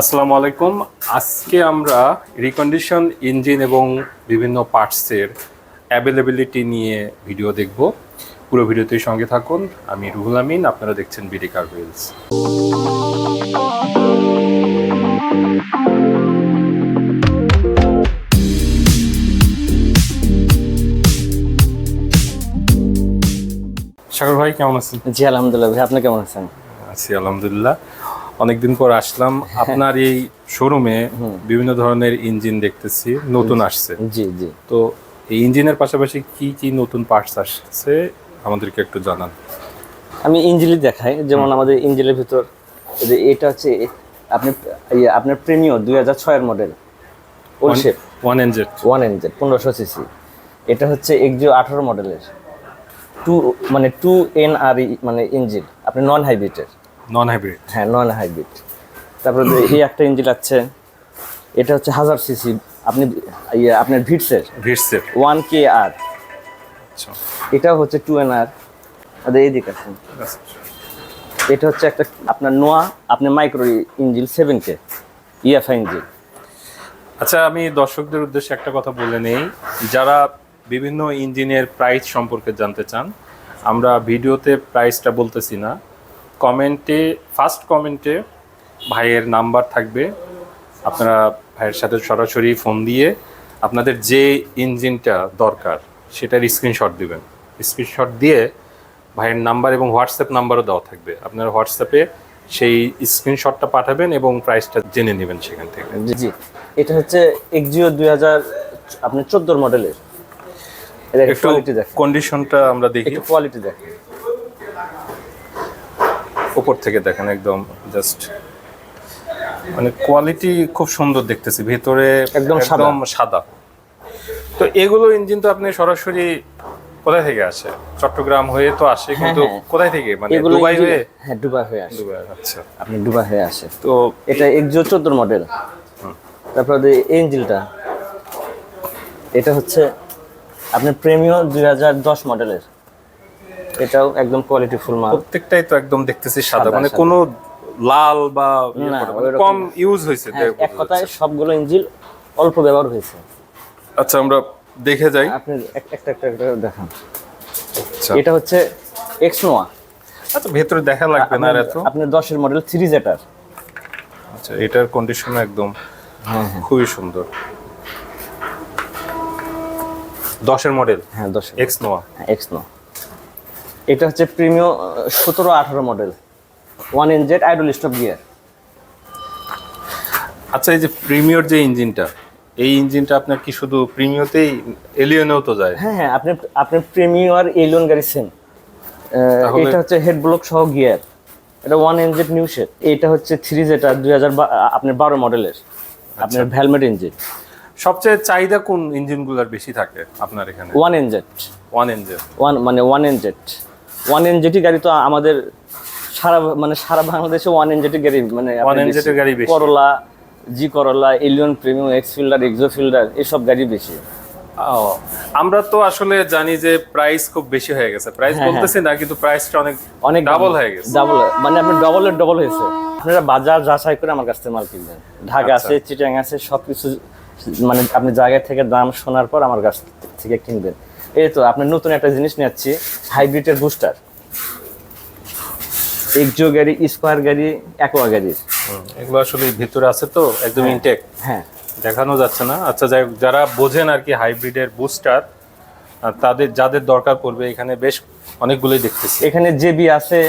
আসসালামু আলাইকুম। আজকে আমরা রিকন্ডিশন ইঞ্জিন এবং বিভিন্ন পার্টসের অ্যাভেলেবিলিটি নিয়ে ভিডিও দেখব। পুরো ভিডিওতে সঙ্গে থাকুন। আমি রুহুল আমিন আপনারা দেখছেন বিডি কার হুইলস সাগর ভাই কেমন আছেন? জি আলহামদুলিল্লাহ ভাই আপনি কেমন আছেন? আছি আলহামদুলিল্লাহ। অনেকদিন পর আসলাম। আপনার এই শোরুমে বিভিন্ন ধরনের ইঞ্জিন দেখতেছি নতুন আসছে। জি জি। তো এই ইঞ্জিনের পাশাপাশি কি কি নতুন পার্টস আসছে আমাদেরকে একটু জানান। আমি ইঞ্জিলি দেখাই যেমন আমাদের ইঞ্জিলের ভিতর যে এটা হচ্ছে আপনি ইয়ে, আপনার প্রেমিও দুই হাজার ছয়ের model old shape one NZ one NZ পনেরোশো সিসি এটা হচ্ছে এক্সিও আঠারো মডেলের টু মানে টু এন আর মানে ইঞ্জিন আপনি নন হাইব্রিডের নন হাইব্রিড হ্যাঁ নন হাইব্রিড তারপরে এই একটা ইঞ্জিন আছে এটা হচ্ছে হাজার সিসি আপনি ইয়ে আপনার ভিটসের ভিটসের ওয়ান কে আর। আচ্ছা। এটাও হচ্ছে টু এন আর। এই দিকে আছেন এটা হচ্ছে একটা আপনার নোয়া আপনার micro engine seven K EFI engine আচ্ছা আমি দর্শকদের উদ্দেশ্যে একটা কথা বলে নেই। যারা বিভিন্ন ইঞ্জিনের প্রাইস সম্পর্কে জানতে চান আমরা ভিডিওতে প্রাইসটা বলতেছি না। কমেন্টে ফার্স্ট কমেন্টে ভাইয়ের নাম্বার থাকবে। আপনারা ভাইয়ের সাথে সরাসরি ফোন দিয়ে আপনাদের যে ইঞ্জিনটা দরকার সেটার স্ক্রিনশট দিবেন। স্ক্রিনশট দিয়ে ভাইয়ের নাম্বার এবং হোয়াটসঅ্যাপ নাম্বারও দেওয়া থাকবে। আপনার হোয়াটসঅ্যাপে সেই স্ক্রিনশটটা পাঠাবেন এবং প্রাইসটা জেনে নেবেন সেখান থেকে। জি জি। এটা হচ্ছে এক্সিও দুই হাজার আপনার চোদ্দোর মডেলের একটু কোয়ালিটি কন্ডিশনটা আমরা দেখি। কোয়ালিটি দেখেন। উপর থেকে দেখেন একদম জাস্ট মানে কোয়ালিটি খুব সুন্দর দেখতেছি। ভেতরে একদম সাদা। সাদা। তো এগুলো ইঞ্জিন তো আপনি সরাসরি কোথায় থেকে আসে? চট্টগ্রাম হয়ে তো আসে কিন্তু হ্যাঁ। কোথায় থেকে? মানে দুবাই হয়ে? হ্যাঁ দুবাই হয়ে আসে। দুবাই আচ্ছা। আপনি দুবাই হয়ে আসে। তো এটা এক্সিও চোদ্দোর মডেল তারপরে এই ইঞ্জিনটা এটা হচ্ছে আপনার প্রেমিও দুই হাজার দশ মডেলের এটাও একদম কোয়ালিটি ফুল মাল। প্রত্যেকটাই তো একদম দেখতেছি সাদা মানে। কোনো লাল বা ইয়ে কম ইউজ হয়েছে হ্যাঁ, এক কথায় সবগুলো ইঞ্জিন অল্প ব্যবহার হয়েছে। আচ্ছা আমরা দেখে যাই। আপনি এক- একটা একটা একটা দেখান। আচ্ছা। এটা হচ্ছে এক্স নোয়া আচ্ছা ভেতরে দেখা লাগবে না এত। আপনি দশের মডেল থ্রি জেটার আচ্ছা এটার কন্ডিশন একদম হ্যাঁ, খুবই সুন্দর। দশের মডেল হ্যাঁ দশের। এক্স নোয়া এক্স নো এটা হচ্ছে প্রিমিও সতেরো আঠারো model. One NZ idle stop gear আচ্ছা এই যে প্রিমিয়র যে ইঞ্জিনটা এই ইঞ্জিনটা আপনার কি শুধু প্রিমিয়তেই এলিয়নেও তো যায়? হ্যাঁ হ্যাঁ আপনি আপনি প্রিমিও আর এলিয়ন গাড়ি সেম এটা হচ্ছে হেড ব্লক সহ গিয়ার এটা ওয়ান ইঞ্জেট নিউ শেপ এটা হচ্ছে থ্রি জেটার দুই হাজার আপনার বারো মডেলের। আপনার ভ্যালমেট ইঞ্জিন সবচেয়ে চাহিদা কোন ইঞ্জিনগুলোর বেশি থাকে আপনার এখানে? One NZ one engine one মানে ওয়ান এনজেট ওয়ান এনজেটি গাড়ি তো আমাদের সারা মানে সারা বাংলাদেশে ওয়ান এনজেটি গাড়ি মানে One আপনার গাড়ি বেশি। Corolla G Corolla Allion premium X Fielder Axio Fielder এসব গাড়ি বেশি। আমরা তো আসলে জানি যে প্রাইস খুব বেশি হয়ে গেছে। প্রাইস হ্যাঁ, বলতেছি না কিন্তু প্রাইসটা অনেক অনেক ডাবল হয়ে গেছে। ডাবল মানে আপনি ডবলের ডবল হয়েছে। আপনারা বাজার যাচাই করে আমার কাছ থেকে মাল কিনবেন। ঢাকা আচ্ছা। আছে চিটাং আছে সব কিছু মানে আপনি জায়গা থেকে দাম শোনার পর আমার কাছ থেকে কিনবেন। এই তো আপনি নতুন একটা জিনিস নিচ্ছি হাইব্রিডের বুস্টার এক্সো গাড়ি স্কোয়ার গাড়ি অ্যাকোয়া গাড়ির হুম, এগুলো আসলে ভিতরে আছে তো একদম ইনটেক হ্যাঁ। দেখানো যাচ্ছে না। আচ্ছা যাই হোক, যারা বোঝেন আর কি হাইব্রিডের বুস্টার তাদের যাদের দরকার পড়বে এখানে বেশ অনেকগুলোই দেখতেছি। এখানে জেবি আছে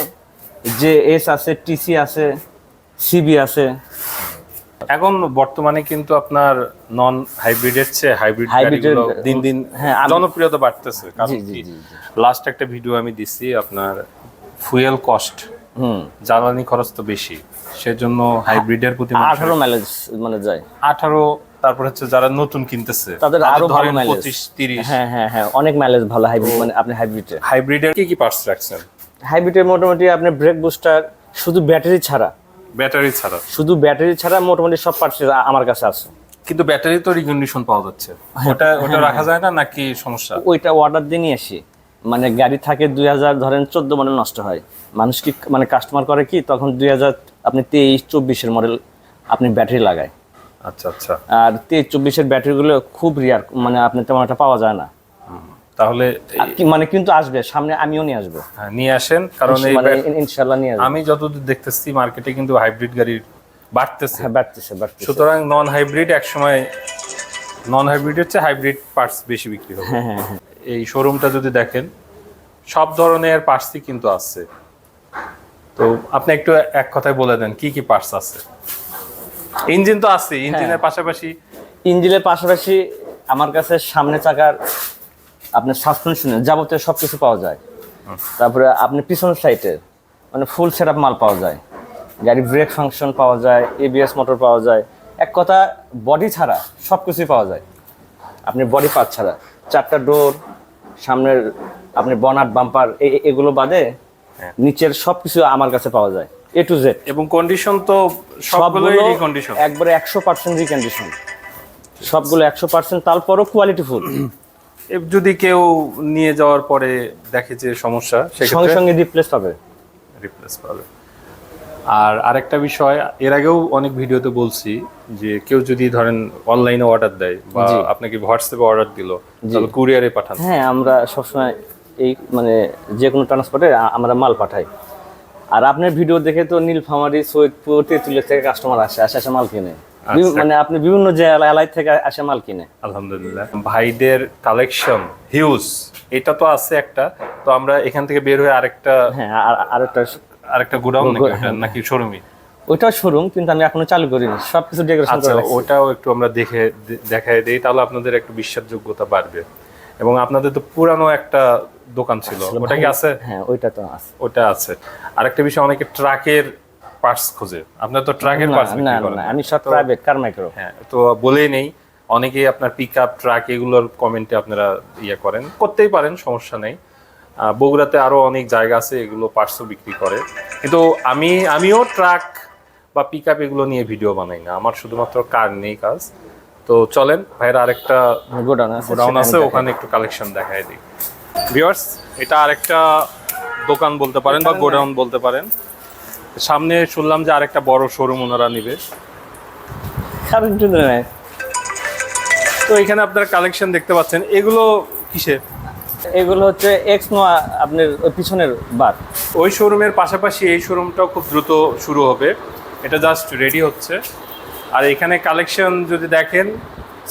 জে এস আছে টিসি আছে সিবি আছে। এখন বর্তমানে কিন্তু আপনার নন হাইব্রিডের চেয়ে হাইব্রিড গাড়িগুলো দিন দিন হ্যাঁ, জনপ্রিয়তা বাড়তেছে। কারণ লাস্ট একটা ভিডিও আমি দিছি আপনার ফুয়েল কস্ট হুম। জ্বালানি খরচ তো বেশি। সেজন্য হাইব্রিডের প্রতি আঠারো মাইলেজ মানে যায়। আঠারো তারপর হচ্ছে যারা নতুন কিনতেছে তাদের আরও ভালো। পঁচিশ তিরিশ। হ্যাঁ হ্যাঁ হ্যাঁ অনেক মাইলেজ ভালো হাইব্রিড মানে আপনি হাইব্রিডে হাইব্রিডের কি কি পার্টস রাখছেন? হাইব্রিডের মোটামুটি আপনার ব্রেক বুস্টার শুধু ব্যাটারি ছাড়া। ব্যাটারি ছাড়া। শুধু ব্যাটারি ছাড়া মোটামুটি সব পার্টস আমার কাছে আছে। কিন্তু ব্যাটারি তো রিকন্ডিশন পাওয়া যাচ্ছে। হ্যাঁ, ওটা ওটা রাখা যায় না নাকি সমস্যা? ওইটা অর্ডার দিয়ে নিয়ে আসি। মানে গাড়ি থাকে দুই হাজার ধরেন চোদ্দ মডেল নষ্ট হয়। মানুষ কি মানে কাস্টমার করে কি তখন দুই হাজার আপনি তেইশ চব্বিশের মডেল আপনি ব্যাটারি লাগায়। আচ্ছা আচ্ছা। আর তেইশ চব্বিশের ব্যাটারিগুলো খুব রিয়ার মানে আপনি তেমন একটা পাওয়া যায় না। তাহলে মানে কিন্তু আসবে সামনে আমিও নিয়ে আসব। হ্যাঁ, নিয়ে আসেন কারণ এই মানে নিয়ে আসব। আমি যতদূর দেখতেছি মার্কেটে কিন্তু হাইব্রিড বাড়তেছে। হ্যাঁ বাড়তেছে বাড়তেছে। সুতরাং নন হাইব্রিড একসময় নন হাইব্রিড হচ্ছে হাইব্রিড পার্টস বেশি বিক্রি হবে। হ্যাঁ এই শোরুমটা যদি দেখেন সব ধরনের পার্টসই কিন্তু আছে। তো আপনি একটু এক কথায় বলে দেন কি কি পার্টস আছে? ইঞ্জিন তো আছে ইঞ্জিনের পাশাপাশি ইঞ্জিনের পাশাপাশি আমার কাছে সামনে চাকার আপনার সাসপেনশনের যাবতীয় সব কিছু পাওয়া যায়। তারপরে আপনি পিছনের সাইডের মানে ফুল সেট মাল পাওয়া যায়। গাড়ি ব্রেক ফাংশন পাওয়া যায় এবিএস মোটর পাওয়া যায়। এক কথা বডি ছাড়া সব কিছুই পাওয়া যায়। আপনি বডি পার্ট ছাড়া। চারটা ডোর সামনের আপনি বনাট বাম্পার এগুলো বাদে হ্যাঁ। নিচের সব কিছু আমার কাছে পাওয়া যায়। এ টু জেড এবং কন্ডিশন তো সবগুলোই একবারে একশো পার্সেন্ট রিকন্ডিশন সবগুলো একশো পার্সেন্ট তারপরও কোয়ালিটি ফুল যদি কেউ নিয়ে যাওয়ার পরে দেখে যে সমস্যা সঙ্গে সঙ্গে রিপ্লেস পাবে। রিপ্লেস পাবে। আর আরেকটা বিষয় এর আগেও অনেক ভিডিওতে বলছি যে কেউ যদি ধরেন অনলাইনে অর্ডার দেয় বা আপনাকে হোয়াটসঅ্যাপে অর্ডার দিল তাহলে কুরিয়ারে পাঠান। হ্যাঁ আমরা সবসময় এই মানে যে কোনো ট্রান্সপোর্টে আমরা মাল পাঠাই। আর আপনার ভিডিও দেখে তো নীল নীলফামারি সৈয়দপুর তেঁতুলিয়া থেকে কাস্টমার আসে আসে আসে মাল কিনে। মানে আপনি বিভিন্ন যে এলাই থেকে আসে মাল কিনে। আলহামদুলিল্লাহ। ভাইদের কালেকশন হিউজ এটা তো আছে একটা। তো আমরা এখান থেকে বের হয়ে আরেকটা হ্যাঁ আরেকটা আরেকটা গোডাউন নাকি শোরুমই ওইটাও শোরুম কিন্তু আমি এখনও চালু করিনি। সব কিছু ডেকোরেশন আচ্ছা করে রাখছি। ওটাও একটু আমরা দেখে দে- দেখায় দিই তাহলে আপনাদের একটু বিশ্বাসযোগ্যতা বাড়বে। এবং আপনাদের তো পুরানো একটা দোকান ছিল। ওটা কি আছে? হ্যাঁ ওইটা তো আছে। ওটা আছে। আরেকটা বিষয় অনেকে ট্রাকের পার্টস খোঁজে। আপনার তো ট্রাকের পার্টস না বিক্রি না না, আমি সব প্রাইভেট কার মাইক্রো হ্যাঁ তো বলেই নেই অনেকেই আপনার পিক আপ ট্রাক এগুলোর কমেন্টে আপনারা ইয়ে করেন। করতেই পারেন সমস্যা নেই। বগুড়াতে আরও অনেক জায়গা আছে এগুলো পার্টসও বিক্রি করে। কিন্তু আমি আমিও ট্রাক বা পিক আপ এগুলো নিয়ে ভিডিও বানাই না। আমার শুধুমাত্র কার নেই কাজ। তো চলেন ভাইয়ের আরেকটা গোডাউন আছে গোডাউন আছে ওখানে একটু কালেকশন দেখায় দিই। ভিউয়ার্স এটা আরেকটা দোকান বলতে পারেন বা গোডাউন বলতে পারেন। সামনে শুনলাম যে আরেকটা বড় শোরুম ওনারা নিবে। কারণ জন্য নয়। তো এখানে আপনার কালেকশন দেখতে পাচ্ছেন। এগুলো কিসের? এগুলো হচ্ছে এক্স নোয়া আপনার পিছনের বার। ওই শোরুমের পাশাপাশি এই শোরুমটাও খুব দ্রুত শুরু হবে। এটা জাস্ট রেডি হচ্ছে। আর এখানে কালেকশন যদি দেখেন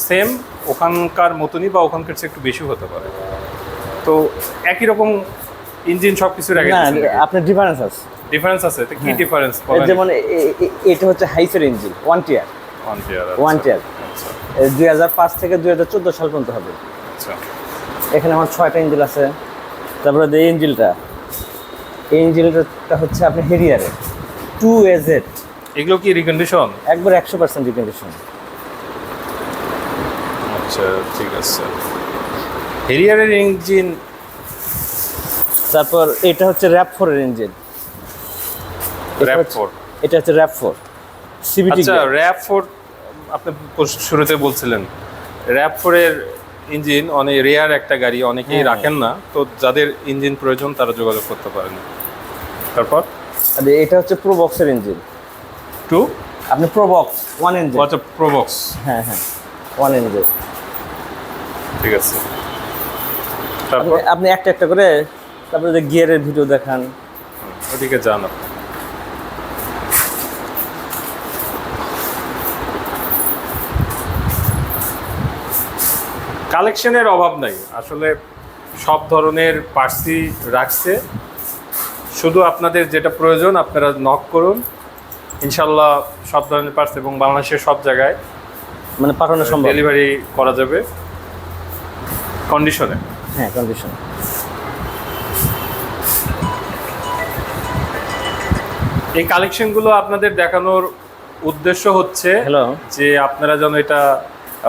সেম ওখানকার মতনই বা ওখানকার চেয়ে একটু বেশি হতে পারে। তো একই রকম ইঞ্জিন সব কিছুর আগে না আপনার ডিফারেন্স আছে। ডিফারেন্স আছে তো কি ডিফারেন্স যেমন এ- এ- এটা হচ্ছে হাইসের engine one TR one TR one TR দুই হাজার পাঁচ থেকে দুই হাজার চোদ্দ সাল পর্যন্ত হবে। আচ্ছা। এখানে আমার ছয়টা ইঞ্জিন আছে। তারপরে এই ইঞ্জিনটা এই ইঞ্জিনটা হচ্ছে আপনি হেরিয়ারে টু এজেড এগুলো কি রিকন্ডিশন একবার একশো পার্সেন্ট রিকন্ডিশন আচ্ছা ঠিক আছে। হেরিয়ারের ইঞ্জিন তারপর এটা হচ্ছে র্যাপ ফোরের ইঞ্জিন এটা হচ্ছে র্যাপ ফোর সিবিটি আচ্ছা র্যাপ ফোর আপনি শুরুতে বলছিলেন। র্যাপ ফোরের ইঞ্জিন অনেক রেয়ার একটা গাড়ি অনেকেই হ্যাঁ। রাখেন না। তো যাদের ইঞ্জিন প্রয়োজন তারা যোগাযোগ করতে পারেন। তারপর? আর এটা হচ্ছে প্রো বক্সের ইঞ্জিন টু আপনি প্রো বক্স ওয়ান ইঞ্জিন আচ্ছা প্রোবক্স হ্যাঁ হ্যাঁ ওয়ান ইঞ্জিন ঠিক আছে। তারপর? আপনি একটা একটা করে তারপরে যে গিয়ারের ভিডিও দেখান। ওদিকে যান আপনি। কালেকশনের অভাব নাই। আসলে সব ধরনের পার্সি রাখছে। শুধু আপনাদের যেটা প্রয়োজন আপনারা নক করুন। ইনশাল্লাহ সব ধরনের পার্স এবং বাংলাদেশের সব জায়গায় মানে পাঠানো সম্ভব। ডেলিভারি করা যাবে। কন্ডিশনে হ্যাঁ কন্ডিশন এই কালেকশনগুলো আপনাদের দেখানোর উদ্দেশ্য হচ্ছে হ্যালো যে আপনারা যেন এটা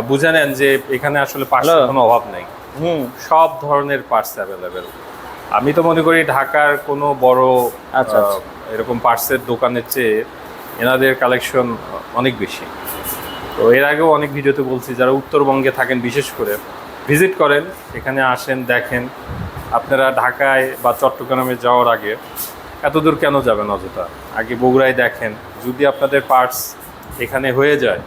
বুঝে নেন যে এখানে আসলে পার্টসের Hello? কোনো অভাব নেই। হুম। সব ধরনের পার্টস অ্যাভেলেবেল আমি তো মনে করি ঢাকার কোনো বড় আচ্ছা, আচ্ছা। এরকম পার্টসের দোকানের চেয়ে এনাদের কালেকশন অনেক বেশি। তো এর আগেও অনেক ভিডিওতে বলছি যারা উত্তরবঙ্গে থাকেন বিশেষ করে ভিজিট করেন এখানে আসেন দেখেন আপনারা ঢাকায় বা চট্টগ্রামে যাওয়ার আগে এত দূর কেন যাবেন অযথা? আগে বগুড়ায় দেখেন যদি আপনাদের পার্টস এখানে হয়ে যায়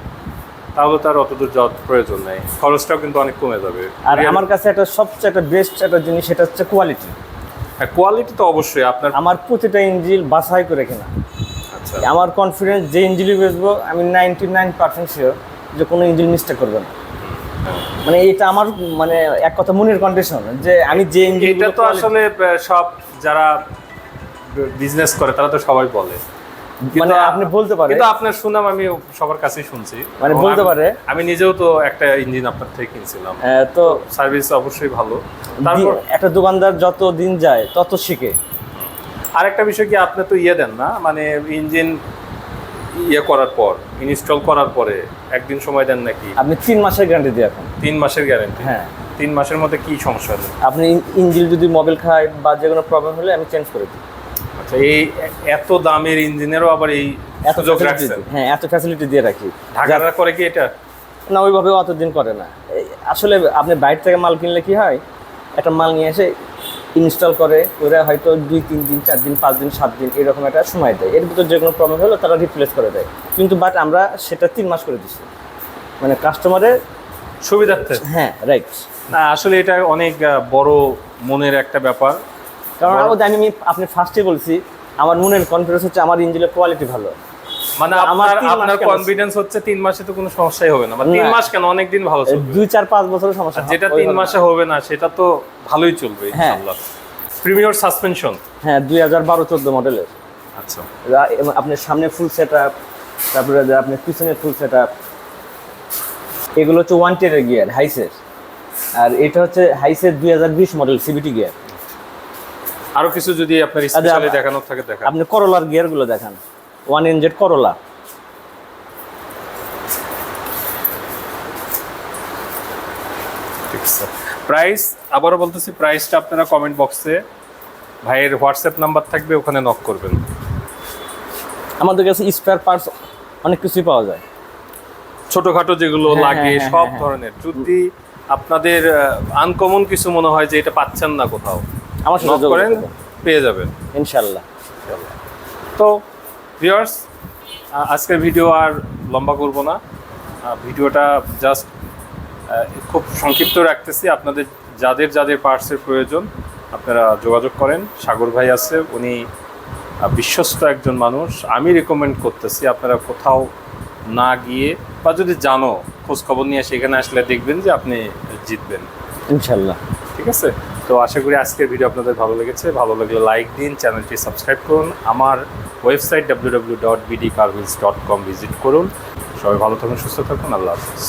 তাহলে তার অতদূর যাওয়ার প্রয়োজন নেই। খরচটাও কিন্তু অনেক কমে যাবে। আর আমার কাছে একটা সবচেয়ে একটা বেস্ট একটা জিনিস সেটা হচ্ছে কোয়ালিটি হ্যাঁ কোয়ালিটি তো অবশ্যই। আপনার আমার প্রতিটা ইঞ্জিল বাছাই করে কেনা। আচ্ছা। আমার কনফিডেন্স যে ইঞ্জিনই বেচবো আমি নাইনটি নাইন পার্সেন্ট শিওর যে কোনো ইঞ্জিল মিস্টেক করবে না। মানে এটা আমার মানে এক কথা মনের কন্ডিশন যে আমি যে ইঞ্জিন এটা তো আসলে সব যারা বিজনেস করে তারা তো সবাই বলে। মানে আপনি বলতে পারেন। কিন্তু আপনার সুনাম আমি সবার কাছেই শুনছি। মানে বলতে পারে। আমি নিজেও তো একটা ইঞ্জিন আপনার থেকে কিনছিলাম। তো সার্ভিস অবশ্যই ভালো। তারপর একটা দোকানদার যত দিন যায় তত শিখে। আরেকটা বিষয় কি আপনি তো ইয়ে দেন না? মানে ইঞ্জিন ইয়ে করার পর ইনস্টল করার পরে একদিন সময় দেন নাকি? আপনি তিন মাসের গ্যারান্টি দিয়ে এখন। তিন মাসের গ্যারেন্টি হ্যাঁ। তিন মাসের মধ্যে কি সমস্যা আপনি ইঞ্জিন যদি মোবাইল খায় বা যে কোনো প্রবলেম হলে আমি চেঞ্জ করে দিই। আচ্ছা এই এত দামের ইঞ্জিনেরও আবার এই এত সুযোগ রাখছেন? হ্যাঁ এত ফ্যাসিলিটি দিয়ে রাখি। ঢাকারা করে কি এটা? না ওইভাবে অতদিন করে না। আসলে আপনি বাইরে থেকে মাল কিনলে কি হয়? একটা মাল নিয়ে এসে ইনস্টল করে ওরা হয়তো দুই তিন দিন চার দিন পাঁচ দিন সাত দিন এরকম একটা সময় দেয়। এর ভিতর যে কোনো প্রবলেম হলো তারা রিপ্লেস করে দেয়। কিন্তু বাট আমরা সেটা তিন মাস করে দিচ্ছি মানে কাস্টমারের সুবিধার্থে? হ্যাঁ রাইট না আসলে এটা অনেক বড় মনের একটা ব্যাপার। কারণ বড়- জানি আমি আপনি ফার্স্টে বলছি আমার মনের কনফিডেন্স হচ্ছে আমার ইঞ্জিনের কোয়ালিটি ভালো। মানে আমার আপনার? কনফিডেন্স হচ্ছে তিন মাসে তো কোনো সমস্যাই হবে না। বা তিন মাস কেন? অনেক দিন ভালো চলবে। দুই চার পাঁচ বছরের সমস্যা। যেটা তিন মাসে হবে না সেটা তো ভালোই চলবে হ্যাঁ। ইনশাআল্লাহ। প্রিমিয়র সাসপেনশন হ্যাঁ দুই হাজার বারো চোদ্দ মডেলের আচ্ছা। আপনার সামনে ফুল সেট আপ তারপরে আপনার পিছনে ফুল সেট আপ এগুলো হচ্ছে ওয়ান টেনের গিয়ার হাইসের আর এটা হচ্ছে হাইসের দুই হাজার বিশ মডেল সিবিটি গিয়ার আরও কিছু যদি আপনার স্পেশালি দেখানোর থাকে দেখা আপনি করোলার গিয়ারগুলো দেখান। ওয়ান এনজেড করোলা প্রাইস আবারও বলতেছি প্রাইসটা আপনারা কমেন্ট বক্সে ভাইয়ের হোয়াটসঅ্যাপ নাম্বার থাকবে ওখানে নক করবেন। আমাদের কাছে স্পেয়ার পার্টস অনেক কিছুই পাওয়া যায়। ছোটখাটো যেগুলো হ্যাঁ, লাগে হ্যাঁ, হ্যাঁ, সব। ধরনের। যদি আপনাদের আনকমন কিছু মনে হয় যে এটা পাচ্ছেন না কোথাও আমার সাথে করেন পেয়ে যাবেন। ইনশাল্লাহ। তো ভিউয়ার্স আজকের ভিডিও আর লম্বা করব না। ভিডিওটা জাস্ট খুব সংক্ষিপ্ত রাখতেছি। আপনাদের যাদের যাদের পার্টসের প্রয়োজন আপনারা যোগাযোগ করেন। সাগর ভাই আছে উনি বিশ্বস্ত একজন মানুষ। আমি রেকমেন্ড করতেছি আপনারা কোথাও না গিয়ে বা যদি জানো খোঁজ খবর নিয়ে সেখানে আসলে দেখবেন যে আপনি জিতবেন। ইনশাল্লাহ। ঠিক আছে? তো আশা করি আজকের ভিডিও আপনাদের ভালো লেগেছে। ভালো লাগলে লাইক দিন চ্যানেলটি সাবস্ক্রাইব করুন। আমার website W W dot BD carvils dot com visit করুন। সবাই ভালো থাকুন, সুস্থ থাকুন। আল্লাহ হাফিজ।